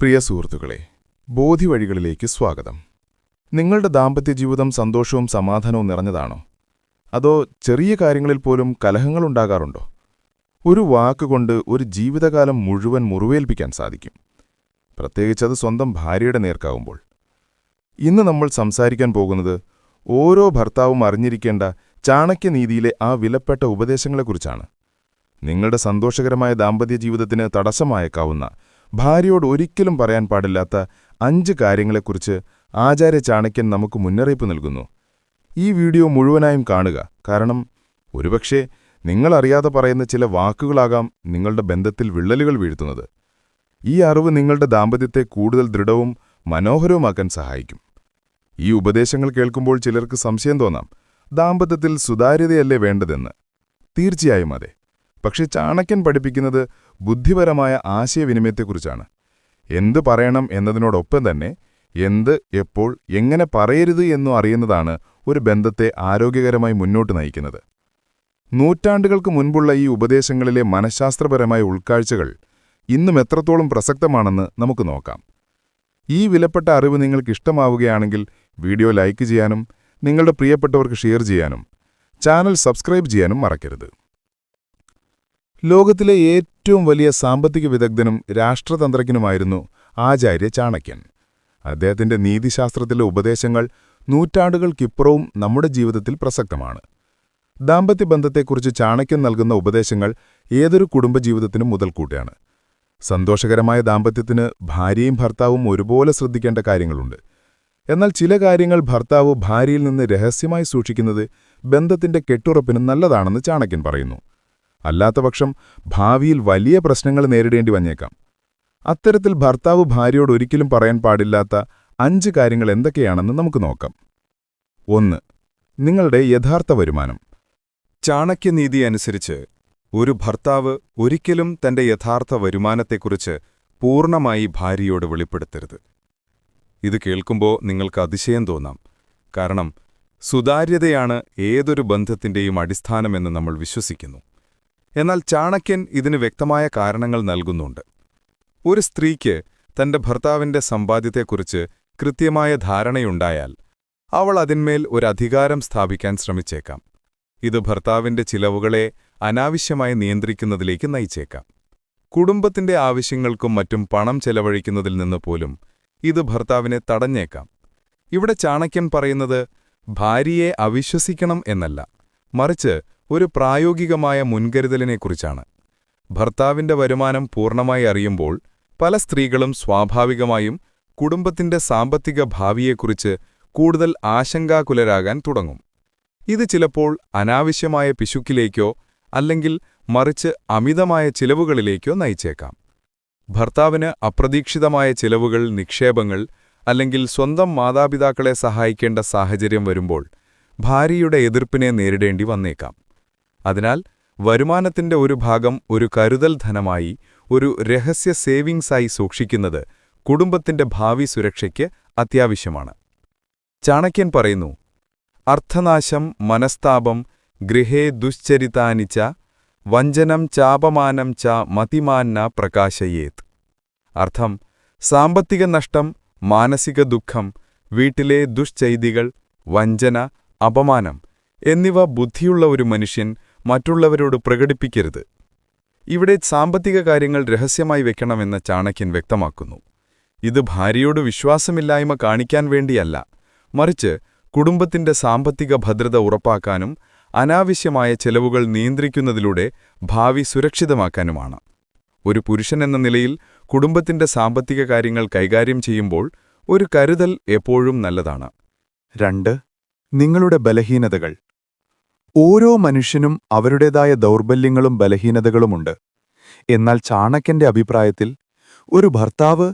പ്രിയ സുഹൃത്തുക്കളെ ബോധിവഴികളിലേക്ക് സ്വാഗതം. നിങ്ങളുടെ ദാമ്പത്യ ജീവിതം സന്തോഷവും സമാധാനവും നിറഞ്ഞതാണോ? അതോ ചെറിയ കാര്യങ്ങളിൽ പോലും കലഹങ്ങളുണ്ടാകാറുണ്ടോ? ഒരു വാക്കുകൊണ്ട് ഒരു ജീവിതകാലം മുഴുവൻ മുറിവേൽപ്പിക്കാൻ സാധിക്കും. പ്രത്യേകിച്ചത് സ്വന്തം ഭാര്യയുടെ നേർക്കാവുമ്പോൾ. ഇന്ന് നമ്മൾ സംസാരിക്കാൻ പോകുന്നത് ഓരോ ഭർത്താവും അറിഞ്ഞിരിക്കേണ്ട ചാണക്യനീതിയിലെ ആ വിലപ്പെട്ട ഉപദേശങ്ങളെക്കുറിച്ചാണ്. നിങ്ങളുടെ സന്തോഷകരമായ ദാമ്പത്യ ജീവിതത്തിന് തടസ്സമായേക്കാവുന്ന ഭാര്യയോട് ഒരിക്കലും പറയാൻ പാടില്ലാത്ത അഞ്ച് കാര്യങ്ങളെക്കുറിച്ച് ആചാര്യ ചാണക്യൻ നമുക്ക് മുന്നറിയിപ്പ് നൽകുന്നു. ഈ വീഡിയോ മുഴുവനായും കാണുക. കാരണം ഒരുപക്ഷെ നിങ്ങളറിയാതെ പറയുന്ന ചില വാക്കുകളാകാം നിങ്ങളുടെ ബന്ധത്തിൽ വിള്ളലുകൾ വീഴ്ത്തുന്നത്. ഈ അറിവ് നിങ്ങളുടെ ദാമ്പത്യത്തെ കൂടുതൽ ദൃഢവും മനോഹരവുമാക്കാൻ സഹായിക്കും. ഈ ഉപദേശങ്ങൾ കേൾക്കുമ്പോൾ ചിലർക്ക് സംശയം തോന്നാം. ദാമ്പത്യത്തിൽ സുതാര്യതയല്ലേ വേണ്ടതെന്ന്. തീർച്ചയായും അതെ. പക്ഷെ ചാണക്യൻ പഠിപ്പിക്കുന്നത് ബുദ്ധിപരമായ ആശയവിനിമയത്തെക്കുറിച്ചാണ്. എന്ത് പറയണം എന്നതിനോടൊപ്പം തന്നെ എന്ത് എപ്പോൾ എങ്ങനെ പറയരുത് എന്നും അറിയുന്നതാണ് ഒരു ബന്ധത്തെ ആരോഗ്യകരമായി മുന്നോട്ട് നയിക്കുന്നത്. നൂറ്റാണ്ടുകൾക്ക് മുൻപുള്ള ഈ ഉപദേശങ്ങളിലെ മനഃശാസ്ത്രപരമായ ഉൾക്കാഴ്ചകൾ ഇന്നും എത്രത്തോളം പ്രസക്തമാണെന്ന് നമുക്ക് നോക്കാം. ഈ വിലപ്പെട്ട അറിവ് നിങ്ങൾക്ക് ഇഷ്ടമാവുകയാണെങ്കിൽ വീഡിയോ ലൈക്ക് ചെയ്യാനും നിങ്ങളുടെ പ്രിയപ്പെട്ടവർക്ക് ഷെയർ ചെയ്യാനും ചാനൽ സബ്സ്ക്രൈബ് ചെയ്യാനും മറക്കരുത്. ലോകത്തിലെ ഏറ്റവും വലിയ സാമ്പത്തിക വിദഗ്ധനും രാഷ്ട്രതന്ത്രജ്ഞനുമായിരുന്നു ആചാര്യ ചാണക്യൻ. അദ്ദേഹത്തിന്റെ നീതിശാസ്ത്രത്തിലെ ഉപദേശങ്ങൾ നൂറ്റാണ്ടുകൾക്കിപ്പുറവും നമ്മുടെ ജീവിതത്തിൽ പ്രസക്തമാണ്. ദാമ്പത്യ ബന്ധത്തെക്കുറിച്ച് ചാണക്യൻ നൽകുന്ന ഉപദേശങ്ങൾ ഏതൊരു കുടുംബജീവിതത്തിനും മുതൽക്കൂട്ടാണ്. സന്തോഷകരമായ ദാമ്പത്യത്തിന് ഭാര്യയും ഭർത്താവും ഒരുപോലെ ശ്രദ്ധിക്കേണ്ട കാര്യങ്ങളുണ്ട്. എന്നാൽ ചില കാര്യങ്ങൾ ഭർത്താവ് ഭാര്യയിൽ നിന്ന് രഹസ്യമായി സൂക്ഷിക്കുന്നത് ബന്ധത്തിന്റെ കെട്ടുറപ്പിന് നല്ലതാണെന്ന് ചാണക്യൻ പറയുന്നു. അല്ലാത്തപക്ഷം ഭാവിയിൽ വലിയ പ്രശ്നങ്ങൾ നേരിടേണ്ടി വന്നേക്കാം. അത്തരത്തിൽ ഭർത്താവ് ഭാര്യയോട് ഒരിക്കലും പറയാൻ പാടില്ലാത്ത അഞ്ച് കാര്യങ്ങൾ എന്തൊക്കെയാണെന്ന് നമുക്ക് നോക്കാം. ഒന്ന് നിങ്ങളുടെ യഥാർത്ഥ വരുമാനം. ചാണക്യനീതി അനുസരിച്ച് ഒരു ഭർത്താവ് ഒരിക്കലും തന്റെ യഥാർത്ഥ വരുമാനത്തെക്കുറിച്ച് പൂർണമായി ഭാര്യയോട് വെളിപ്പെടുത്തരുത്. ഇത് കേൾക്കുമ്പോൾ നിങ്ങൾക്ക് അതിശയം തോന്നാം. കാരണം സുതാര്യതയാണ് ഏതൊരു ബന്ധത്തിന്റെയും അടിസ്ഥാനമെന്ന് നമ്മൾ വിശ്വസിക്കുന്നു. എന്നാൽ ചാണക്യൻ ഇതിന് വ്യക്തമായ കാരണങ്ങൾ നൽകുന്നുണ്ട്. ഒരു സ്ത്രീക്ക് തന്റെ ഭർത്താവിന്റെ സമ്പാദ്യത്തെക്കുറിച്ച് കൃത്യമായ ധാരണയുണ്ടായാൽ അവൾ അതിന്മേൽ ഒരു അധികാരം സ്ഥാപിക്കാൻ ശ്രമിച്ചേക്കാം. ഇത് ഭർത്താവിന്റെ ചിലവുകളെ അനാവശ്യമായി നിയന്ത്രിക്കുന്നതിലേക്ക് നയിച്ചേക്കാം. കുടുംബത്തിന്റെ ആവശ്യങ്ങൾക്കും മറ്റും പണം ചെലവഴിക്കുന്നതിൽ നിന്ന് പോലും ഇത് ഭർത്താവിനെ തടഞ്ഞേക്കാം. ഇവിടെ ചാണക്യൻ പറയുന്നത് ഭാര്യയെ അവിശ്വസിക്കണം എന്നല്ല മറിച്ച് ഒരു പ്രായോഗികമായ മുൻകരുതലിനെക്കുറിച്ചാണ്. ഭർത്താവിന്റെ വരുമാനം പൂർണമായി അറിയുമ്പോൾ പല സ്ത്രീകളും സ്വാഭാവികമായും കുടുംബത്തിന്റെ സാമ്പത്തിക ഭാവിയെക്കുറിച്ച് കൂടുതൽ ആശങ്കാകുലരാകാൻ തുടങ്ങും. ഇത് ചിലപ്പോൾ അനാവശ്യമായ പിശുക്കിലേക്കോ അല്ലെങ്കിൽ മറിച്ച് അമിതമായ ചിലവുകളിലേക്കോ നയിച്ചേക്കാം. ഭർത്താവിന് അപ്രതീക്ഷിതമായ ചിലവുകൾ നിക്ഷേപങ്ങൾ അല്ലെങ്കിൽ സ്വന്തം മാതാപിതാക്കളെ സഹായിക്കേണ്ട സാഹചര്യം വരുമ്പോൾ ഭാര്യയുടെ എതിർപ്പിനെ നേരിടേണ്ടി വന്നേക്കാം. അതിനാൽ വരുമാനത്തിന്റെ ഒരു ഭാഗം ഒരു കരുതൽ ധനമായി ഒരു രഹസ്യ സേവിങ്സായി സൂക്ഷിക്കുന്നത് കുടുംബത്തിന്റെ ഭാവി സുരക്ഷയ്ക്ക് അത്യാവശ്യമാണ്. ചാണക്യൻ പറയുന്നു അർത്ഥനാശം മനസ്താപം ഗൃഹേ ദുശ്ചരിതാനിച്ച വഞ്ചനം ചാപമാനം ച മതിമാന്ന പ്രകാശയേത്. അർത്ഥം സാമ്പത്തിക നഷ്ടം മാനസിക ദുഃഖം വീട്ടിലെ ദുശ്ചൈതികൾ വഞ്ചന അപമാനം എന്നിവ ബുദ്ധിയുള്ള ഒരു മനുഷ്യൻ മറ്റുള്ളവരോട് പ്രകടിപ്പിക്കരുത്. ഇവിടെ സാമ്പത്തിക കാര്യങ്ങൾ രഹസ്യമായി വെക്കണമെന്ന് ചാണക്യൻ വ്യക്തമാക്കുന്നു. ഇത് ഭാര്യയോട് വിശ്വാസമില്ലായ്മ കാണിക്കാൻ വേണ്ടിയല്ല. മറിച്ച് കുടുംബത്തിന്റെ സാമ്പത്തിക ഭദ്രത ഉറപ്പാക്കാനും അനാവശ്യമായ ചെലവുകൾ നിയന്ത്രിക്കുന്നതിലൂടെ ഭാവി സുരക്ഷിതമാക്കാനുമാണ്. ഒരു പുരുഷൻ എന്ന നിലയിൽ കുടുംബത്തിന്റെ സാമ്പത്തിക കാര്യങ്ങൾ കൈകാര്യം ചെയ്യുമ്പോൾ ഒരു കരുതൽ എപ്പോഴും നല്ലതാണ്. രണ്ട് നിങ്ങളുടെ ബലഹീനതകൾ. ഓരോ മനുഷ്യനും അവരുടേതായ ദൗർബല്യങ്ങളും ബലഹീനതകളുമുണ്ട്. എന്നാൽ ചാണക്യന്റെ അഭിപ്രായത്തിൽ ഒരു ഭർത്താവ്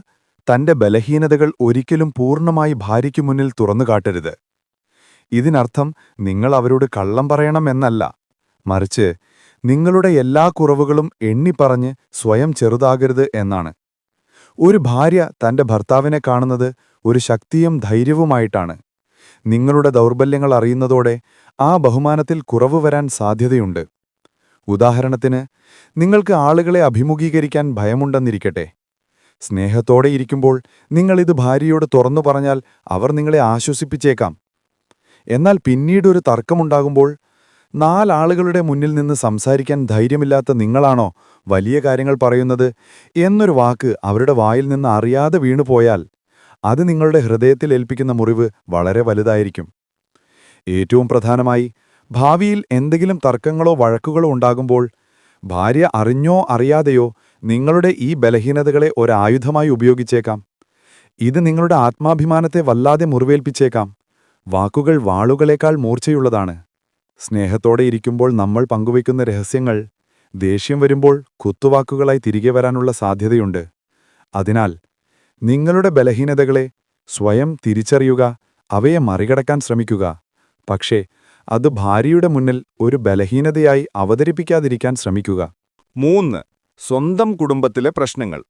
തന്റെ ബലഹീനതകൾ ഒരിക്കലും പൂർണമായി ഭാര്യയ്ക്കു മുന്നിൽ തുറന്നു കാട്ടരുത്. ഇതിനർത്ഥം നിങ്ങൾ അവരോട് കള്ളം പറയണമെന്നല്ല മറിച്ച് നിങ്ങളുടെ എല്ലാ കുറവുകളും എണ്ണിപ്പറഞ്ഞ് സ്വയം ചെറുതാകരുത് എന്നാണ്. ഒരു ഭാര്യ തന്റെ ഭർത്താവിനെ കാണുന്നത് ഒരു ശക്തിയും ധൈര്യവുമായിട്ടാണ്. നിങ്ങളുടെ ദൗർബല്യങ്ങൾ അറിയുന്നതോടെ ആ ബഹുമാനത്തിൽ കുറവ് വരാൻ സാധ്യതയുണ്ട്. ഉദാഹരണത്തിന് നിങ്ങൾക്ക് ആളുകളെ അഭിമുഖീകരിക്കാൻ ഭയമുണ്ടെന്നിരിക്കട്ടെ. സ്നേഹത്തോടെ ഇരിക്കുമ്പോൾ നിങ്ങളിത് ഭാര്യയോട് തുറന്നു പറഞ്ഞാൽ അവർ നിങ്ങളെ ആശ്വസിപ്പിച്ചേക്കാം. എന്നാൽ പിന്നീടൊരു തർക്കമുണ്ടാകുമ്പോൾ നാലാളുകളുടെ മുന്നിൽ നിന്ന് സംസാരിക്കാൻ ധൈര്യമില്ലാത്ത നിങ്ങളാണോ വലിയ കാര്യങ്ങൾ പറയുന്നത് എന്നൊരു വാക്ക് അവരുടെ വായിൽ നിന്ന് അറിയാതെ വീണുപോയാൽ അത് നിങ്ങളുടെ ഹൃദയത്തിൽ ഏൽപ്പിക്കുന്ന മുറിവ് വളരെ വലുതായിരിക്കും. ഏറ്റവും പ്രധാനമായി ഭാവിയിൽ എന്തെങ്കിലും തർക്കങ്ങളോ വഴക്കുകളോ ഉണ്ടാകുമ്പോൾ ഭാര്യ അറിഞ്ഞോ അറിയാതെയോ നിങ്ങളുടെ ഈ ബലഹീനതകളെ ഒരായുധമായി ഉപയോഗിച്ചേക്കാം. ഇത് നിങ്ങളുടെ ആത്മാഭിമാനത്തെ വല്ലാതെ മുറിവേൽപ്പിച്ചേക്കാം. വാക്കുകൾ വാളുകളേക്കാൾ മൂർച്ചയുള്ളതാണ്. സ്നേഹത്തോടെ ഇരിക്കുമ്പോൾ നമ്മൾ പങ്കുവയ്ക്കുന്ന രഹസ്യങ്ങൾ ദേഷ്യം വരുമ്പോൾ കുത്തുവാക്കുകളായി തിരികെ വരാനുള്ള സാധ്യതയുണ്ട്. അതിനാൽ നിങ്ങളുടെ ബലഹീനതകളെ സ്വയം തിരിച്ചറിയുക അവയെ മറികടക്കാൻ ശ്രമിക്കുക. പക്ഷേ അത് ഭാര്യയുടെ മുന്നിൽ ഒരു ബലഹീനതയായി അവതരിപ്പിക്കാതിരിക്കാൻ ശ്രമിക്കുക. മൂന്ന് സ്വന്തം കുടുംബത്തിലെ പ്രശ്നങ്ങൾ.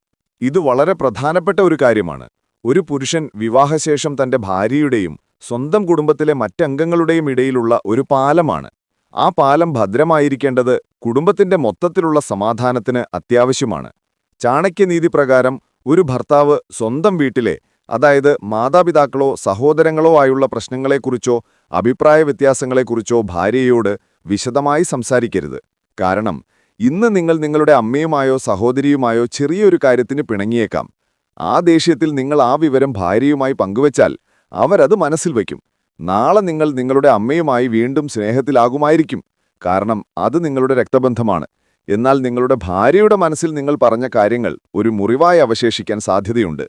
ഇത് വളരെ പ്രധാനപ്പെട്ട ഒരു കാര്യമാണ്. ഒരു പുരുഷൻ വിവാഹശേഷം തന്റെ ഭാര്യയുടെയും സ്വന്തം കുടുംബത്തിലെ മറ്റംഗങ്ങളുടെയും ഇടയിലുള്ള ഒരു പാലമാണ്. ആ പാലം ഭദ്രമായിരിക്കേണ്ടത് കുടുംബത്തിന്റെ മൊത്തത്തിലുള്ള സമാധാനത്തിന് അത്യാവശ്യമാണ്. ചാണക്യനീതി പ്രകാരം ഒരു ഭർത്താവ് സ്വന്തം വീട്ടിലെ അതായത് മാതാപിതാക്കളോ സഹോദരങ്ങളോ ആയുള്ള പ്രശ്നങ്ങളെക്കുറിച്ചോ അഭിപ്രായ വ്യത്യാസങ്ങളെക്കുറിച്ചോ ഭാര്യയോട് വിശദമായി സംസാരിക്കരുത്. കാരണം ഇന്ന് നിങ്ങൾ നിങ്ങളുടെ അമ്മയുമായോ സഹോദരിയുമായോ ചെറിയൊരു കാര്യത്തിന് പിണങ്ങിയേക്കാം. ആ ദേഷ്യത്തിൽ നിങ്ങൾ ആ വിവരം ഭാര്യയുമായി പങ്കുവച്ചാൽ അവരത് മനസ്സിൽ വയ്ക്കും. നാളെ നിങ്ങൾ നിങ്ങളുടെ അമ്മയുമായി വീണ്ടും സ്നേഹത്തിലാകുമായിരിക്കും. കാരണം അത് നിങ്ങളുടെ രക്തബന്ധമാണ്. എന്നാൽ നിങ്ങളുടെ ഭാര്യയുടെ മനസ്സിൽ നിങ്ങൾ പറഞ്ഞ കാര്യങ്ങൾ ഒരു മുറിവായി അവശേഷിക്കാൻ സാധ്യതയുണ്ട്.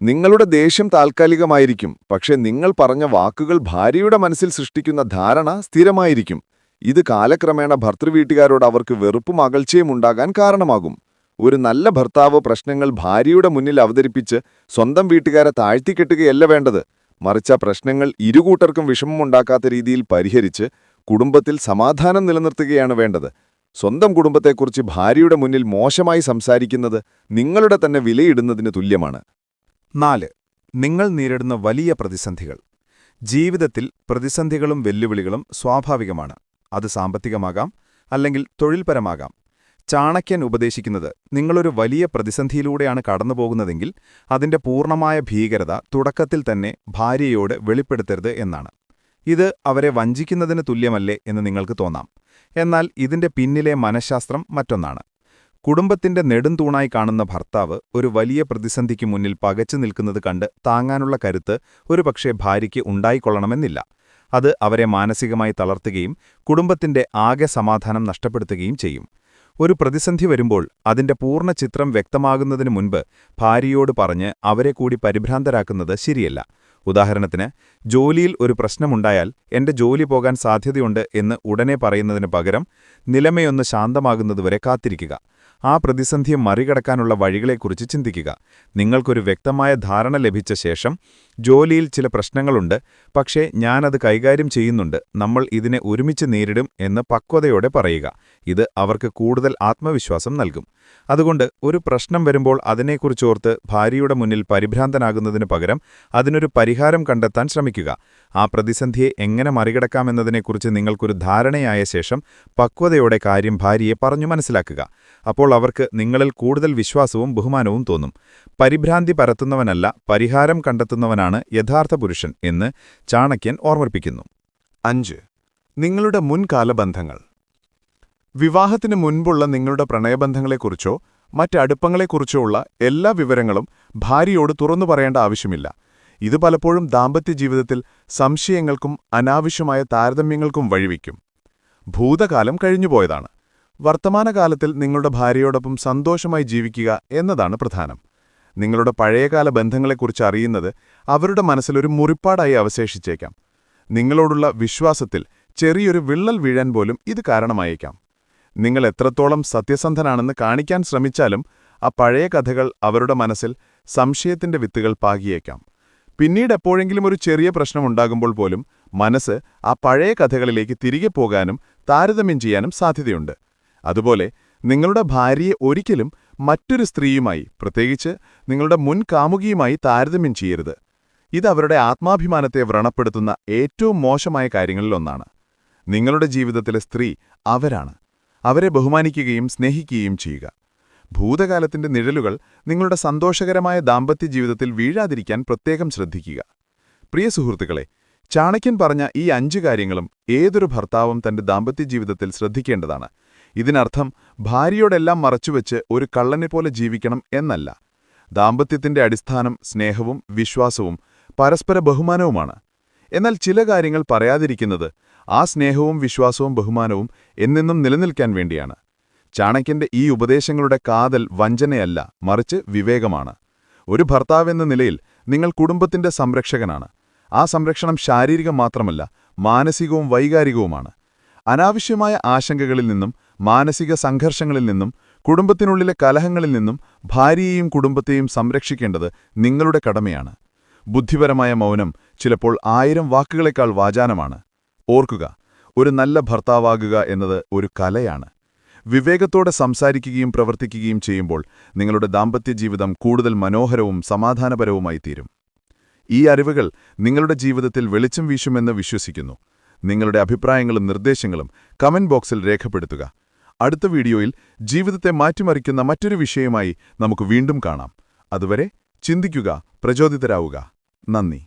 നിങ്ങളുടെ ദേഷ്യം താൽക്കാലികമായിരിക്കും പക്ഷേ നിങ്ങൾ പറഞ്ഞ വാക്കുകൾ ഭാര്യയുടെ മനസ്സിൽ സൃഷ്ടിക്കുന്ന ധാരണ സ്ഥിരമായിരിക്കും. ഇത് കാലക്രമേണ ഭർത്തൃവീട്ടുകാരോട് അവർക്ക് വെറുപ്പും അകൽച്ചയും ഉണ്ടാകാൻ കാരണമാകും. ഒരു നല്ല ഭർത്താവ് പ്രശ്നങ്ങൾ ഭാര്യയുടെ മുന്നിൽ അവതരിപ്പിച്ച് സ്വന്തം വീട്ടുകാരെ താഴ്ത്തിക്കെട്ടുകയല്ല വേണ്ടത്. മറിച്ച പ്രശ്നങ്ങൾ ഇരുകൂട്ടർക്കും വിഷമമുണ്ടാക്കാത്ത രീതിയിൽ പരിഹരിച്ച് കുടുംബത്തിൽ സമാധാനം നിലനിർത്തുകയാണ് വേണ്ടത്. സ്വന്തം കുടുംബത്തെക്കുറിച്ച് ഭാര്യയുടെ മുന്നിൽ മോശമായി സംസാരിക്കുന്നത് നിങ്ങളുടെ തന്നെ വിലയിടുന്നതിന് തുല്യമാണ്. നാല് നിങ്ങൾ നേരിടുന്ന വലിയ പ്രതിസന്ധികൾ. ജീവിതത്തിൽ പ്രതിസന്ധികളും വെല്ലുവിളികളും സ്വാഭാവികമാണ്. അത് സാമ്പത്തികമാകാം അല്ലെങ്കിൽ തൊഴിൽപരമാകാം. ചാണക്യൻ ഉപദേശിക്കുന്നത് നിങ്ങളൊരു വലിയ പ്രതിസന്ധിയിലൂടെയാണ് കടന്നുപോകുന്നതെങ്കിൽ അതിന്റെ പൂർണമായ ഭീകരത തുടക്കത്തിൽ തന്നെ ഭാര്യയോട് വെളിപ്പെടുത്തരുത് എന്നാണ്. ഇത് അവരെ വഞ്ചിക്കുന്നതിന് തുല്യമല്ലേ എന്ന് നിങ്ങൾക്ക് തോന്നാം. എന്നാൽ ഇതിന്റെ പിന്നിലെ മനഃശാസ്ത്രം മറ്റൊന്നാണ്. കുടുംബത്തിന്റെ നെടുംതൂണായി കാണുന്ന ഭർത്താവ് ഒരു വലിയ പ്രതിസന്ധിക്ക് മുന്നിൽ പകച്ചു നിൽക്കുന്നത് കണ്ട് താങ്ങാനുള്ള കരുത്ത് ഒരുപക്ഷെ ഭാര്യയ്ക്ക് ഉണ്ടായിക്കൊള്ളണമെന്നില്ല. അത് അവരെ മാനസികമായി തളർത്തുകയും കുടുംബത്തിന്റെ ആകെ സമാധാനം നഷ്ടപ്പെടുത്തുകയും ചെയ്യും. ഒരു പ്രതിസന്ധി വരുമ്പോൾ അതിന്റെ പൂർണ ചിത്രം വ്യക്തമാകുന്നതിനു മുൻപ് ഭാര്യയോട് പറഞ്ഞ് അവരെ കൂടി പരിഭ്രാന്തരാക്കുന്നത് ശരിയല്ല. ഉദാഹരണത്തിന് ജോലിയിൽ ഒരു പ്രശ്നമുണ്ടായാൽ എന്റെ ജോലി പോകാൻ സാധ്യതയുണ്ട് എന്ന് ഉടനെ പറയുന്നതിന് പകരം നിലമയൊന്ന് ശാന്തമാകുന്നതുവരെ കാത്തിരിക്കുക. ആ പ്രതിസന്ധിയെ മറികടക്കാനുള്ള വഴികളെക്കുറിച്ച് ചിന്തിക്കുക. നിങ്ങൾക്കൊരു വ്യക്തമായ ധാരണ ലഭിച്ച ശേഷം ജോലിയിൽ ചില പ്രശ്നങ്ങളുണ്ട്. പക്ഷേ ഞാനത് കൈകാര്യം ചെയ്യുന്നുണ്ട്. നമ്മൾ ഇതിനെ ഒരുമിച്ച് നേരിടും എന്ന് പക്വതയോടെ പറയുക. ഇത് അവർക്ക് കൂടുതൽ ആത്മവിശ്വാസം നൽകും. അതുകൊണ്ട് ഒരു പ്രശ്നം വരുമ്പോൾ അതിനെക്കുറിച്ചോർത്ത് ഭാര്യയുടെ മുന്നിൽ പരിഭ്രാന്തനാകുന്നതിനു പകരം അതിനൊരു പരിഹാരം കണ്ടെത്താൻ ശ്രമിക്കുക. ആ പ്രതിസന്ധിയെ എങ്ങനെ മറികടക്കാമെന്നതിനെക്കുറിച്ച് നിങ്ങൾക്കൊരു ധാരണയായ ശേഷം പക്വതയോടെ കാര്യം ഭാര്യയെ പറഞ്ഞു മനസ്സിലാക്കുക. അപ്പോൾ അവർക്ക് നിങ്ങളിൽ കൂടുതൽ വിശ്വാസവും ബഹുമാനവും തോന്നും. പരിഭ്രാന്തി പരത്തുന്നവനല്ല പരിഹാരം കണ്ടെത്തുന്നവനാണ് യഥാർത്ഥ പുരുഷൻ എന്ന് ചാണക്യൻ ഓർമ്മിപ്പിക്കുന്നു. അഞ്ച്. നിങ്ങളുടെ മുൻകാല ബന്ധങ്ങൾ വിവാഹത്തിന് മുൻപുള്ള നിങ്ങളുടെ പ്രണയബന്ധങ്ങളെക്കുറിച്ചോ മറ്റടുപ്പങ്ങളെക്കുറിച്ചോ ഉള്ള എല്ലാ വിവരങ്ങളും ഭാര്യയോട് തുറന്നു പറയേണ്ട ആവശ്യമില്ല. ഇത് പലപ്പോഴും ദാമ്പത്യ ജീവിതത്തിൽ സംശയങ്ങൾക്കും അനാവശ്യമായ താരതമ്യങ്ങൾക്കും വഴിവെക്കും. ഭൂതകാലം കഴിഞ്ഞുപോയതാണ്. വർത്തമാനകാലത്തിൽ നിങ്ങളുടെ ഭാര്യയോടൊപ്പം സന്തോഷമായി ജീവിക്കുക എന്നതാണ് പ്രധാനം. നിങ്ങളുടെ പഴയകാല ബന്ധങ്ങളെക്കുറിച്ച് അറിയുന്നത് അവരുടെ മനസ്സിലൊരു മുറിപ്പാടായി അവശേഷിച്ചേക്കാം. നിങ്ങളോടുള്ള വിശ്വാസത്തിൽ ചെറിയൊരു വിള്ളൽ വീഴാൻ പോലും ഇത് കാരണമായേക്കാം. നിങ്ങൾ എത്രത്തോളം സത്യസന്ധനാണെന്ന് കാണിക്കാൻ ശ്രമിച്ചാലും ആ പഴയ കഥകൾ അവരുടെ മനസ്സിൽ സംശയത്തിന്റെ വിത്തുകൾ പാകിയേക്കാം. പിന്നീട് എപ്പോഴെങ്കിലും ഒരു ചെറിയ പ്രശ്നമുണ്ടാകുമ്പോൾ പോലും മനസ്സ് ആ പഴയ കഥകളിലേക്ക് തിരികെ പോകാനും താരതമ്യം ചെയ്യാനും സാധ്യതയുണ്ട്. അതുപോലെ നിങ്ങളുടെ ഭാര്യയെ ഒരിക്കലും മറ്റൊരു സ്ത്രീയുമായി പ്രത്യേകിച്ച് നിങ്ങളുടെ മുൻ കാമുകിയുമായി താരതമ്യം ചെയ്യരുത്. ഇത് അവരുടെ ആത്മാഭിമാനത്തെ വ്രണപ്പെടുത്തുന്ന ഏറ്റവും മോശമായ കാര്യങ്ങളിലൊന്നാണ് നിങ്ങളുടെ ജീവിതത്തിലെ സ്ത്രീ അവരാണ്. അവരെ ബഹുമാനിക്കുകയും സ്നേഹിക്കുകയും ചെയ്യുക. ഭൂതകാലത്തിന്റെ നിഴലുകൾ നിങ്ങളുടെ സന്തോഷകരമായ ദാമ്പത്യ ജീവിതത്തിൽ വീഴാതിരിക്കാൻ പ്രത്യേകം ശ്രദ്ധിക്കുക. പ്രിയ സുഹൃത്തുക്കളെ ചാണക്യൻ പറഞ്ഞ ഈ അഞ്ച് കാര്യങ്ങളും ഏതൊരു ഭർത്താവും തന്റെ ദാമ്പത്യ ജീവിതത്തിൽ ശ്രദ്ധിക്കേണ്ടതാണ്. ഇതിനർത്ഥം ഭാര്യയോടെല്ലാം മറച്ചുവെച്ച് ഒരു കള്ളനെ പോലെ ജീവിക്കണം എന്നല്ല. ദാമ്പത്യത്തിന്റെ അടിസ്ഥാനം സ്നേഹവും വിശ്വാസവും പരസ്പര ബഹുമാനവുമാണ്. എന്നാൽ ചില കാര്യങ്ങൾ പറയാതിരിക്കുന്നത് ആ സ്നേഹവും വിശ്വാസവും ബഹുമാനവും എന്നെന്നും നിലനിൽക്കാൻ വേണ്ടിയാണ്. ചാണക്യന്റെ ഈ ഉപദേശങ്ങളുടെ കാതൽ വഞ്ചനയല്ല മറിച്ച് വിവേകമാണ്. ഒരു ഭർത്താവെന്ന നിലയിൽ നിങ്ങൾ കുടുംബത്തിന്റെ സംരക്ഷകനാണ്. ആ സംരക്ഷണം ശാരീരികം മാത്രമല്ല മാനസികവും വൈകാരികവുമാണ്. അനാവശ്യമായ ആശങ്കകളിൽ നിന്നും മാനസിക സംഘർഷങ്ങളിൽ നിന്നും കുടുംബത്തിനുള്ളിലെ കലഹങ്ങളിൽ നിന്നും ഭാര്യയെയും കുടുംബത്തെയും സംരക്ഷിക്കേണ്ടത് നിങ്ങളുടെ കടമയാണ്. ബുദ്ധിപരമായ മൗനം ചിലപ്പോൾ ആയിരം വാക്കുകളേക്കാൾ വാചാനമാണ്. ഓർക്കുക ഒരു നല്ല ഭർത്താവാകുക എന്നത് ഒരു കലയാണ്. വിവേകത്തോടെ സംസാരിക്കുകയും പ്രവർത്തിക്കുകയും ചെയ്യുമ്പോൾ നിങ്ങളുടെ ദാമ്പത്യ ജീവിതം കൂടുതൽ മനോഹരവും സമാധാനപരവുമായി തീരും. ഈ അറിവുകൾ നിങ്ങളുടെ ജീവിതത്തിൽ വെളിച്ചം വീശുമെന്ന് വിശ്വസിക്കുന്നു. നിങ്ങളുടെ അഭിപ്രായങ്ങളും നിർദ്ദേശങ്ങളും കമന്റ് ബോക്സിൽ രേഖപ്പെടുത്തുക. അടുത്ത വീഡിയോയിൽ ജീവിതത്തെ മാറ്റിമറിക്കുന്ന മറ്റൊരു വിഷയമായി നമുക്ക് വീണ്ടും കാണാം. അതുവരെ ചിന്തിക്കുക പ്രചോദിതരാവുക. നന്ദി.